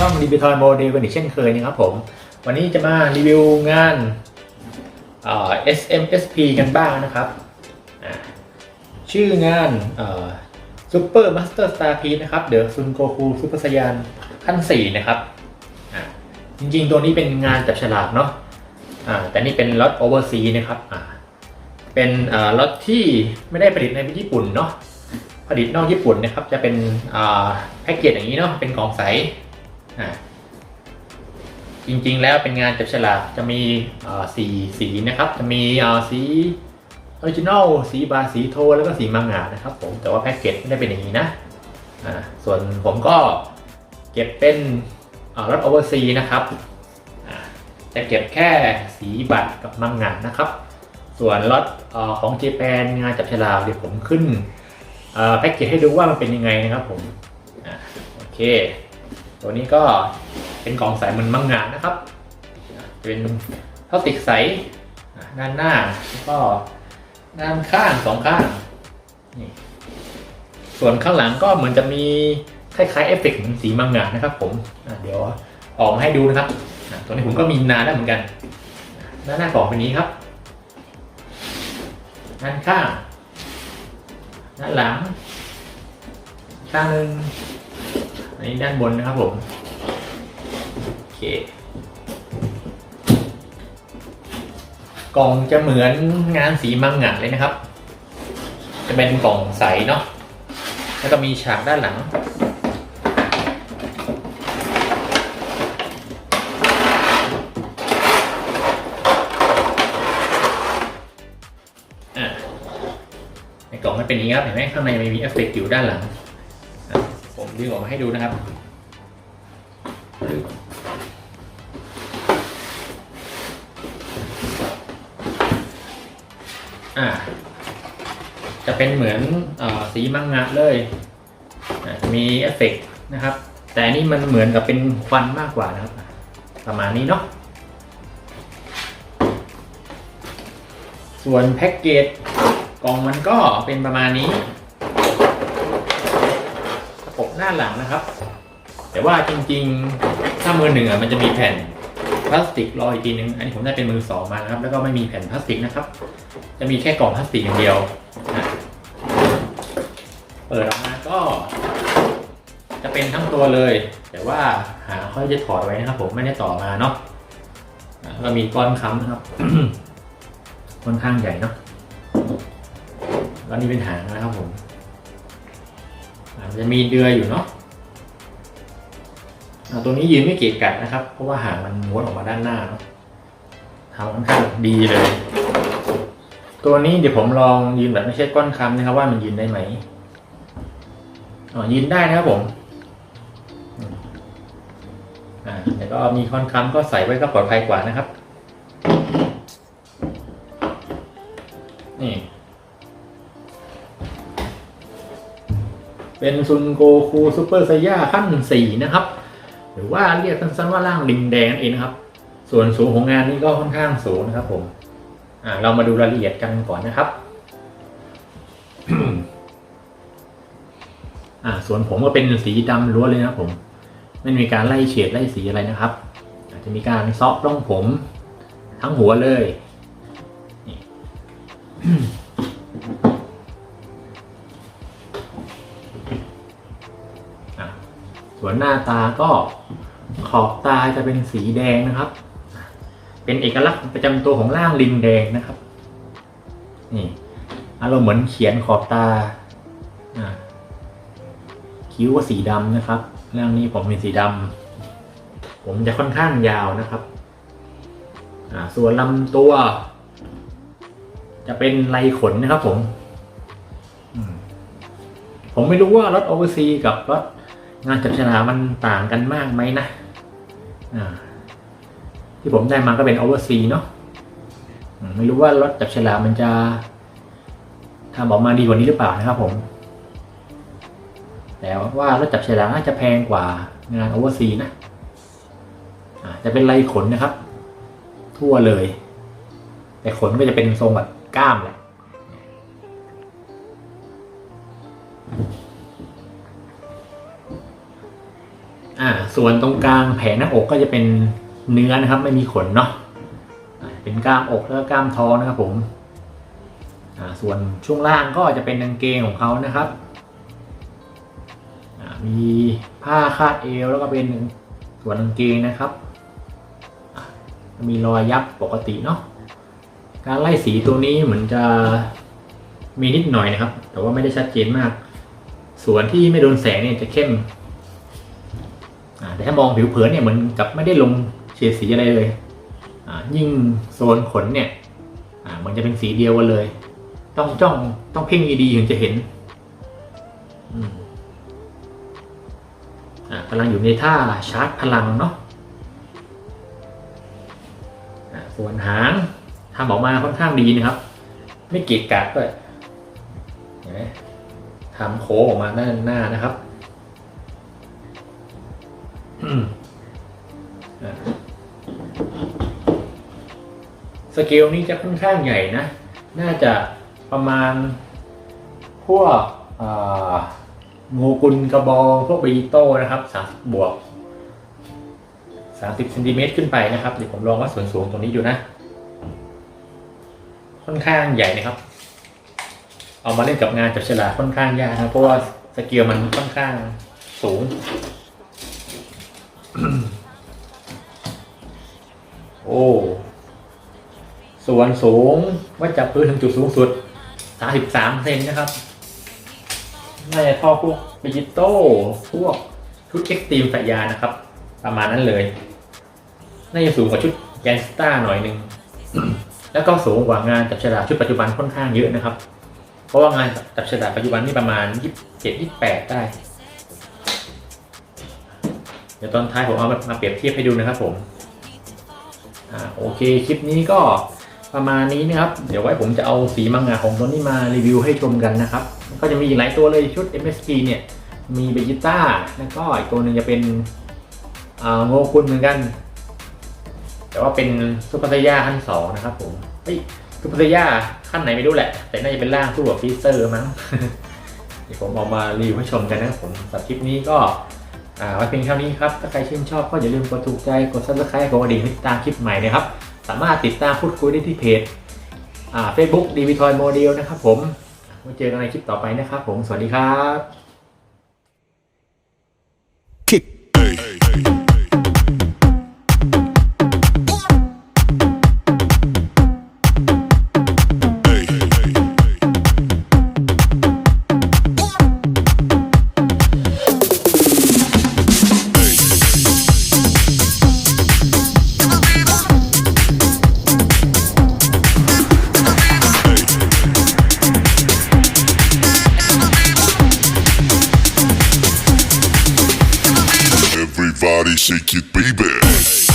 บิทอยโมเดลกันอีกเช่นเคยนะครับผม วันนี้จะมารีวิวงานเอ่อ SMSP กันบ้างนะครับ ชื่องานซูเปอร์มาสเตอร์สตาร์พีนะครับเดอะซุนโกคูซูเปอร์สยานขั้น 4 นะครับ จริงๆ ตัวนี้เป็นงานจับฉลากเนาะแต่นี่เป็นล็อตโอเวอร์ซีนะครับ เป็นล็อตที่ไม่ได้ผลิตในญี่ปุ่นเนาะผลิตนอกญี่ปุ่นนะครับ จะเป็นแพ็กเกจอย่างนี้เนาะเป็นกล่องใส จริงๆแล้วเป็นงานจับฉลากจะมีสีสีนะครับ จะมีสีออริจินอลสีบาสีโทแล้วก็สีมังงะนะครับ ผมแต่ว่าแพ็กเกจไม่ได้เป็นอย่างนี้นะส่วนผมก็เก็บเป็นรถโอเวอร์ซีนะครับอ่าจะเก็บแค่สีบัตรกับมังงะนะครับ ส่วนรถของเจแปนงานจับฉลากเดี๋ยวผมขึ้นแพ็กเกจให้ดูว่ามันเป็นยังไงนะครับผมอโอเค ตัวนี้ก็เป็นกล่องใสเหมือนมังงะนะครับ เป็นพลาสติกใสด้านหน้าแล้วก็ด้านข้างสองข้างนี่ส่วนข้างหลังก็เหมือนจะมีคล้ายๆเอฟเฟกต์เหมือนสีมังงะนะครับ ผมเดี๋ยวออกมาให้ดูนะครับตัวนี้ผมก็มีนานแล้วเหมือนกันด้านหน้ากล่องเป็นนี้ครับด้านข้างด้านหลังข้างหนึ่ง อันนี้ด้านบนนะครับผมโอเคกล่องจะเหมือนงานสีมังงะเลยนะครับ จะเป็นกล่องใสเนาะแล้วก็มีฉากด้านหลังอะในกล่องมันเป็นอย่างนี้ครับเห็นไหมข้างในมันมีเอฟเฟกต์อยู่ด้านหลัง ดึงออกมาให้ดูนะครับอ่าจะเป็นเหมือนอาสีมังงะเลยอ่าจะมีเอฟเฟกต์นะครับ แต่อันนี่มันเหมือนกับเป็นควันมากกว่านะครับอะประมาณนี้เนาะส่วนแพ็กเกจกล่องมันก็เป็นประมาณนี้ ประกบหน้าหลังนะครับ แต่ว่าจริงๆ ถ้ามือหนึ่งอะมันจะมีแผ่นพลาสติกรออีกทีนึง อันนี้ผมได้เป็นมือสองมานะครับ แล้วก็ไม่มีแผ่นพลาสติกนะครับ จะมีแค่กล่องพลาสติกอย่างเดียวนะเปิดออกมาก็ จะเป็นทั้งตัวเลย แต่ว่าหาค่อยจะถอดไว้นะครับ ผมไม่ได้ต่อมาเนาะแล้วก็มีก้อนค้ำนะครับค่อนข้างใหญ่เนาะแล้วนี่เป็นหางนะครับผม มันจะมีเดือยอยู่เนาะตัวนี้ยืนไม่เกะกัดนะครับ เพราะว่าหางมันม้วนออกมาด้านหน้าเนาะทำค่อนข้างดีเลย ตัวนี้เดี๋ยวผมลองยืนแบบไม่ใช่ก้อนคำนะครับว่ามันยืนได้ไหมอ๋อยืนได้นะครับผมอ่าแต่ก็มีก้อนคำก็ใส่ไว้ก็ปลอดภัยกว่านะครับ นี่ เป็นซุนโกคูซูเปอร์ไซย่าขั้นสี่นะครับ หรือว่าเรียกสั้นๆว่าร่างลิงแดงเองนะครับ ส่วนสูงของงานนี้ก็ค่อนข้างสูงนะครับผมอ่าเรามาดูรายละเอียดกันก่อนนะครับอ่าส่วนผมก็เป็นสีดำล้วนเลยนะผม ไม่มีการไล่เฉดไล่สีอะไรนะครับ อาจจะมีการซอกร่องผมทั้งหัวเลย ส่วนหน้าตาก็ขอบตาจะเป็นสีแดงนะครับ เป็นเอกลักษณ์ประจำตัวของร่างลิงแดงนะครับ นี่อารมณ์เหมือนเขียนขอบตา คิ้วก็สีดำนะครับร่างนี้ผมเป็นสีดำผมจะค่อนข้างยาวนะครับส่วนลำตัว จะเป็นลายขนนะครับผมอืมผมไม่รู้ว่ารถโอเวอร์ซีกับรถ งานจับฉลากมันต่างกันมากไหมนะที่ผมได้มาก็เป็นโอเวอร์ซีเนาะไม่รู้ว่ารถจับฉลากมันจะทำออกมาดีกว่านี้หรือเปล่านะครับผม แต่ว่ารถจับฉลากน่าจะแพงกว่างานโอเวอร์ซีนะจะเป็นลายขนนะครับ ทั่วเลย แต่ขนก็จะเป็นทรงแบบก้ามแหละ ส่วนตรงกลางแผงหน้าอกก็จะเป็นเนื้อนะครับ ไม่มีขนเนาะเป็นกล้ามอกแล้วก็กล้ามท้องนะครับผมส่วนช่วงล่างก็จะเป็นกางเกงของเขานะครับ มีผ้าคาดเอวแล้วก็เป็นส่วนกางเกงนะครับมีรอยยับปกติเนาะการไล่สีตัวนี้เหมือนจะมีนิดหน่อยนะครับ แต่ว่าไม่ได้ชัดเจนมาก ส่วนที่ไม่โดนแสงเนี่ยจะเข้ม แต่ถ้ามองผิวเผินเนี่ยเหมือนกับไม่ได้ลงเฉดสีอะไรเลยยิ่งโซนขนเนี่ยอ่ามันจะเป็นสีเดียวกันเลย ต้องจ้องต้องเพ่งดีๆถึงจะเห็นกำลังอยู่ในท่าชาร์จพลังเนาะส่วนหางทำออกมาค่อนข้างดีนะครับ ไม่เกะกะด้วยทำโค้งออกมาด้านหน้านะครับ สเกลนี้จะค่อนข้างใหญ่นะ น่าจะประมาณพวกอ่างูกุลกระบองพวกบีโต้นะครับสามบวกสามสิบเซนติเมตรขึ้นไปนะครับ เดี๋ยวผมลองว่าส่วนสูงตรงนี้ดูนะ ค่อนข้างใหญ่นะครับ เอามาเล่นกับงานจับฉลากค่อนข้างยากนะเพราะว่าสเกลมันค่อนข้างสูง โอ้ ส่วนสูงวัดจากพื้นถึงจุดสูงสุด 33 เซนนะครับน่าจะเท่าพวกดิจิโต้ พวกชุดเอ็กซ์ตรีมสายยานนะครับ ประมาณนั้นเลย น่าจะสูงกว่าชุดแกนสตาร์หน่อยหนึง แล้วก็สูงกว่างานจับฉลากชุดปัจจุบันค่อนข้างเยอะนะครับ เพราะว่างานจับฉลากปัจจุบันนี่ประมาณ 27 28 ได้ เดี๋ยวตอนท้ายผมเอามาเปรียบเทียบให้ดูนะครับผมอ่าโอเคคลิปนี้ก็ประมาณนี้นะครับ เดี๋ยวไว้ผมจะเอาสีมังงะของตัวนี้มารีวิวให้ชมกันนะครับ ก็จะมีอีกหลายตัวเลยชุด MSP เนี่ยมีเบจิต้าแล้วก็อีกตัวหนึ่งจะเป็นอ่าโงคุนเหมือนกัน แต่ว่าเป็นซุปเปอร์ไซย่าขั้นสองนะครับผมเฮ้ยซุปเปอร์ไซย่าขั้นไหนไม่รู้แหละ แต่น่าจะเป็นร่างสู้กับฟีเซอร์มั้งเดี๋ยวผมเอามารีวิวให้ชมกันนะครับผมสำหรับคลิปนี้ก็ อ่าไว้เพียงเท่านี้ครับ ถ้าใครชื่นชอบก็อย่าลืมกดถูกใจ กด subscribe กดกระดิ่งติดตามคลิปใหม่นะครับ สามารถติดตามพูดคุยได้ที่เพจอ่า Facebook d v t o y Model นะครับผมไว้เจอกันในคลิปต่อไปนะครับผม สวัสดีครับ shake it, baby.